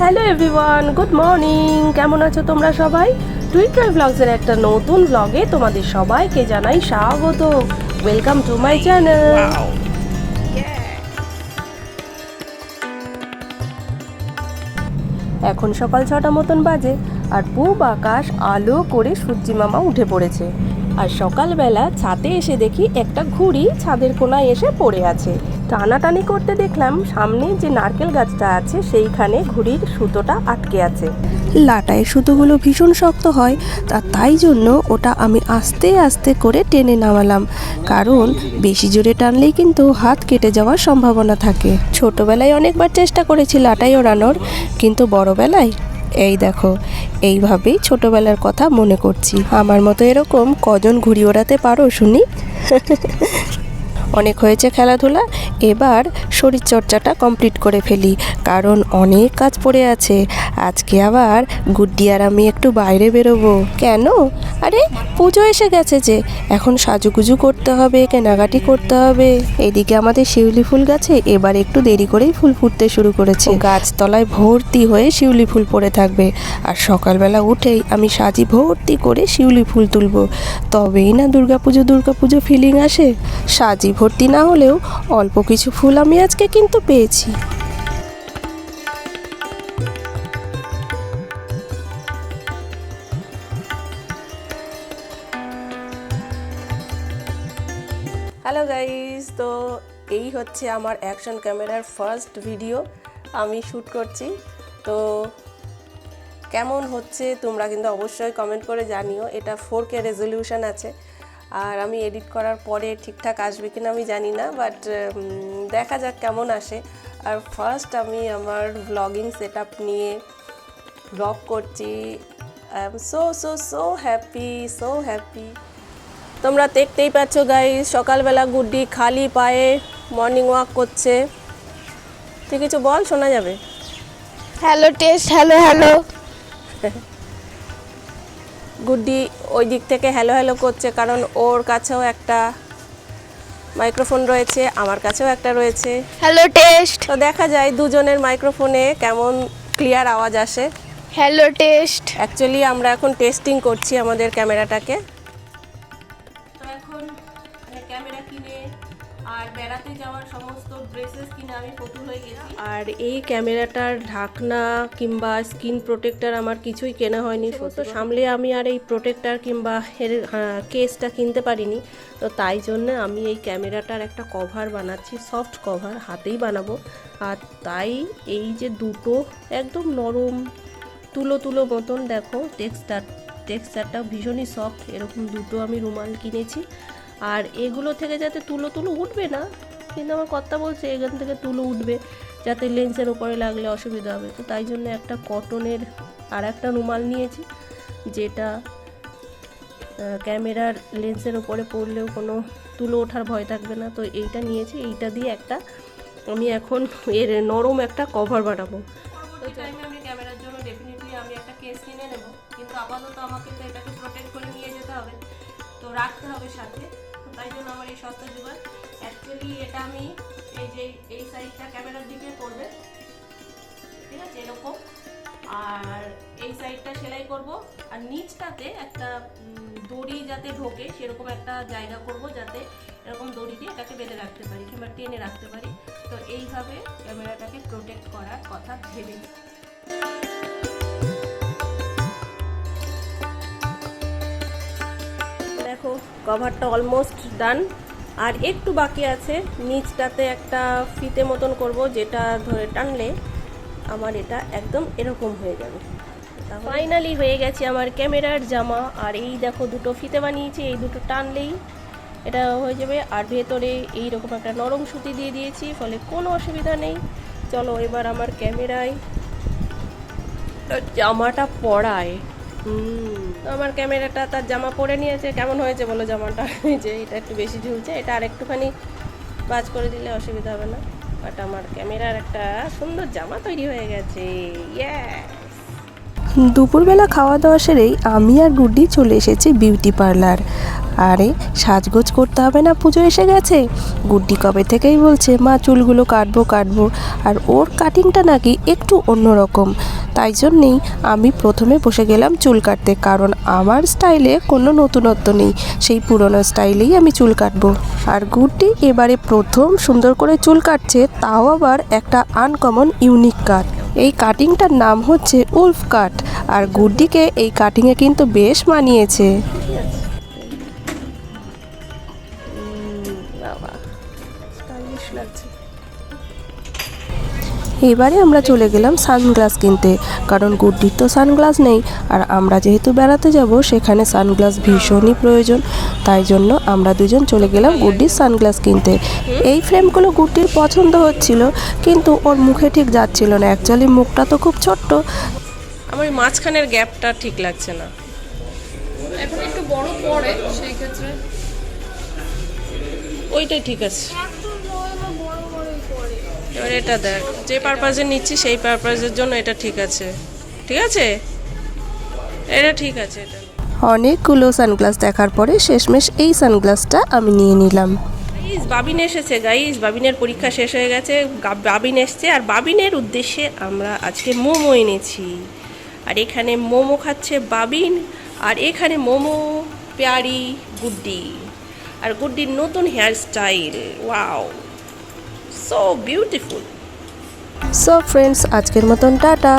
Hello everyone good morning কেমন আছো তোমরা সবাই? টুইটার ব্লগসের একটা নতুন ব্লগে তোমাদের সবাইকে জানাই স্বাগত। ওয়েলকাম টু মাই চ্যানেল এখন সকাল ছটা মতন বাজে আর পূব আকাশ আলো করে সূর্যি মামা উঠে পড়েছে। আর সকালবেলা ছাদে এসে দেখি একটা ঘুড়ি ছাদের কোনায় এসে পড়ে আছে। টানাটানি করতে দেখলাম সামনে যে নারকেল গাছটা আছে, সেইখানে ঘুড়ির সুতোটা আটকে আছে। লাটায় সুতোগুলো ভীষণ শক্ত হয়, তা তাই জন্য ওটা আমি আস্তে আস্তে করে টেনে নামালাম। কারণ বেশি জোরে টানলেই কিন্তু হাত কেটে যাওয়ার সম্ভাবনা থাকে। ছোটোবেলায় অনেকবার চেষ্টা করেছি লাটাই ওড়ানোর, কিন্তু বড়বেলায়, এই দেখো, এইভাবেই ছোটোবেলার কথা মনে করছি। আমার মতো এরকম কজন ঘুড়ি ওড়াতে পারো, শুনি? অনেক হয়েছে খেলাধুলা এবার শরীরচর্চাটা কমপ্লিট করে ফেলি, কারণ অনেক কাজ পড়ে আছে। আজকে আবার গুড্ডি আর আমি একটু বাইরে বেরোবো। কেন? আরে, পুজো এসে গেছে যে, এখন সাজুগুজু করতে হবে, কেনাকাটি করতে হবে। এদিকে আমাদের শিউলি ফুল গাছে এবার একটু দেরি করেই ফুল ফুটতে শুরু করেছে। গাছতলায় ভর্তি হয়ে শিউলি ফুল পড়ে থাকবে। আর সকালবেলা উঠেই আমি সাজি ভর্তি করে শিউলি ফুল তুলবো। তবেই না দুর্গাপুজো দুর্গাপুজো ফিলিং আসে। সাজি ভর্তি না হলেও অল্প কিছু ফুল আমি আজকে কিন্তু পেয়েছি। হ্যালো গাইস তো এই হচ্ছে আমার অ্যাকশন ক্যামেরার ফার্স্ট ভিডিও আমি শ্যুট করছি। তো কেমন হচ্ছে তোমরা কিন্তু অবশ্যই কমেন্ট করে জানিও। এটা ফোর কে রেজলিউশন আছে। আর আমি এডিট করার পরে ঠিকঠাক আসবে কিনা আমি জানি না বাট দেখা যাক কেমন আসে। আর ফার্স্ট আমি আমার ব্লগিং সেট আপ নিয়ে ব্লগ করছি। I am so so so happy so happy তোমরা দেখতেই পাচ্ছ গাই সকালবেলা গুড্ডি খালি পায়ে মর্নিং ওয়াক করছে। তুই কিছু বল শোনা যাবে? Hello test hello hello Guddi ওই দিক থেকে হ্যালো হ্যালো করছে কারণ ওর কাছেও একটা মাইক্রোফোন রয়েছে আমার কাছেও একটা রয়েছে। হ্যালো টেস্ট তো দেখা যায় দুজনের মাইক্রোফোনে কেমন ক্লিয়ার আওয়াজ আসে। হ্যালো টেস্ট অ্যাকচুয়ালি আমরা এখন টেস্টিং করছি আমাদের ক্যামেরাটাকে তো এখন ক্যামেরা কিনে আর বেড়াতে যাওয়ার সমস্ত ড্রেসেস কিনে আমি হয়ে গেছি। আর এই ক্যামেরাটার ঢাকনা কিংবা স্কিন প্রোটেক্টর আমার কিছুই কেনা হয়নি। তো সামলে আমি আর এই প্রোটেক্টর কিংবা এর কেসটা কিনতে পারিনি। তো তাই জন্য আমি এই ক্যামেরাটার একটা কভার বানাচ্ছি সফট কভার হাতেই বানাবো। আর তাই এই যে দুটো একদম নরম তুলো তুলো মতন দেখো টেক্সচার টেক্সচারটা ভীষণই সফট এরকম দুটো আমি রুমাল কিনেছি। আর এগুলো থেকে যাতে তুলো তুলো উঠবে না কিন্তু আমার কর্তা বলছে এখান থেকে তুলো উঠবে যাতে লেন্সের ওপরে লাগলে অসুবিধা হবে। তো তাই জন্য একটা কটনের আর একটা রুমাল নিয়েছি যেটা ক্যামেরার লেন্সের ওপরে পড়লেও কোনো তুলো ওঠার ভয় থাকবে না। তো এইটা নিয়েছি এইটা দিয়ে একটা আমি এখন এর নরম একটা কভার বানাবো। পরবর্তী টাইমে আমি ক্যামেরার জন্য ডেফিনেটলি আমি একটা কেস কিনে নেব। কিন্তু আপাতত আমাকে তো এটাকে প্রোটেক্ট করে নিয়ে যেতে হবে। তো রাখতে হবে সাথে। তাই জন্য আমার এই সস্তা জোগাড়। অ্যাকচুয়ালি এটা আমি এই যে, এই সাইডটা ক্যামেরার দিকে পড়বে ঠিক আছে? এরকম। আর এই সাইডটা সেলাই করব। আর নিচটাতে একটা দড়ি যাতে ঢোকে, সেরকম একটা জায়গা করব যাতে এরকম দড়ি দিয়ে এটাকে বেঁধে রাখতে পারি কিংবা টেনে রাখতে পারি। তো এইভাবে ক্যামেরাটাকে প্রোটেক্ট করার কথা ভেবে কভারটা অলমোস্ট ডান আর একটু বাকি আছে নিচটাতে একটা ফিতে মতন করব যেটা ধরে টানলে আমার এটা একদম এরকম হয়ে যাবে। ফাইনালি হয়ে গেছে আমার ক্যামেরার জামা আর এই দেখো দুটো ফিতে বানিয়েছি এই দুটো টানলেই এটা হয়ে যাবে। আর ভেতরে এই রকম একটা নরম সুতি দিয়ে দিয়েছি ফলে কোনো অসুবিধা নেই। চলো এবার আমার ক্যামেরায় জামাটা পরায়। আমার ক্যামেরাটা তার জামা পরে নিয়েছে। কেমন হয়েছে বলো জামাটা? যে এটা একটু বেশি ঝুলছে, এটা আর একটুখানি বাজ করে দিলে অসুবিধা হবে না। বাট আমার ক্যামেরার একটা সুন্দর জামা তৈরি হয়ে গেছে। ইয়ে দুপুরবেলা খাওয়া দাওয়া সেরেই আমি আর গুড্ডি চলে এসেছি বিউটি পার্লার। আরে, সাজগোজ করতে হবে না, পুজো এসে গেছে? গুড্ডি কবে থেকেই বলছে, মা, চুলগুলো কাটবো কাটবো। আর ওর কাটিংটা নাকি একটু অন্যরকম। তাই জন্যেই আমি প্রথমে বসে গেলাম চুল কাটতে, কারণ আমার স্টাইলে কোনো নতুনত্ব নেই। সেই পুরনো স্টাইলেই আমি চুল কাটবো। আর গুড্ডি এবারে প্রথম সুন্দর করে চুল কাটছে, তাও আবার একটা আনকমন ইউনিক কাট এই কাটিংটার নাম হচ্ছে উল্ফ কাট আর গুড্ডিকে এই কাটিংয়ে কিন্তু বেশ মানিয়েছে। এবারে আমরা চলে গেলাম সানগ্লাস কিনতে কারণ গুড্ডির তো সানগ্লাস নেই। আর আমরা যেহেতু বেড়াতে যাব সেখানে সানগ্লাস ভীষণই প্রয়োজন। তাই জন্য আমরা দুজন চলে গেলাম গুড্ডির সানগ্লাস কিনতে। এই ফ্রেমগুলো গুড্ডির পছন্দ হচ্ছিল কিন্তু ওর মুখে ঠিক যাচ্ছিল না। অ্যাকচুয়ালি মুখটা তো খুব ছোট্ট। আমার মাঝখানের গ্যাপটা ঠিক লাগছে না। এখন একটু বড় পড়ে সেই ক্ষেত্রে ওইটাই ঠিক আছে। এবার এটা দেখ যে পারপাজে নিচ্ছি সেই পারপাজের জন্য এটা ঠিক আছে। ঠিক আছে? এটা ঠিক আছে এটা। অনেকগুলো সানগ্লাস দেখার পরে শেষমেশ এই সানগ্লাসটা আমি নিয়ে নিলাম। গাইস বাবিন এসেছে গাইস বাবিনের পরীক্ষা শেষ হয়ে গেছে বাবিন এসছে আর বাবিনের উদ্দেশ্যে আমরা আজকে মোমো এনেছি। আর এখানে মোমো খাচ্ছে বাবিন আর এখানে মোমো পেয়ারি গুড্ডি। আর গুড্ডির নতুন hair style wow so beautiful so friends আজকের মতন টাটা।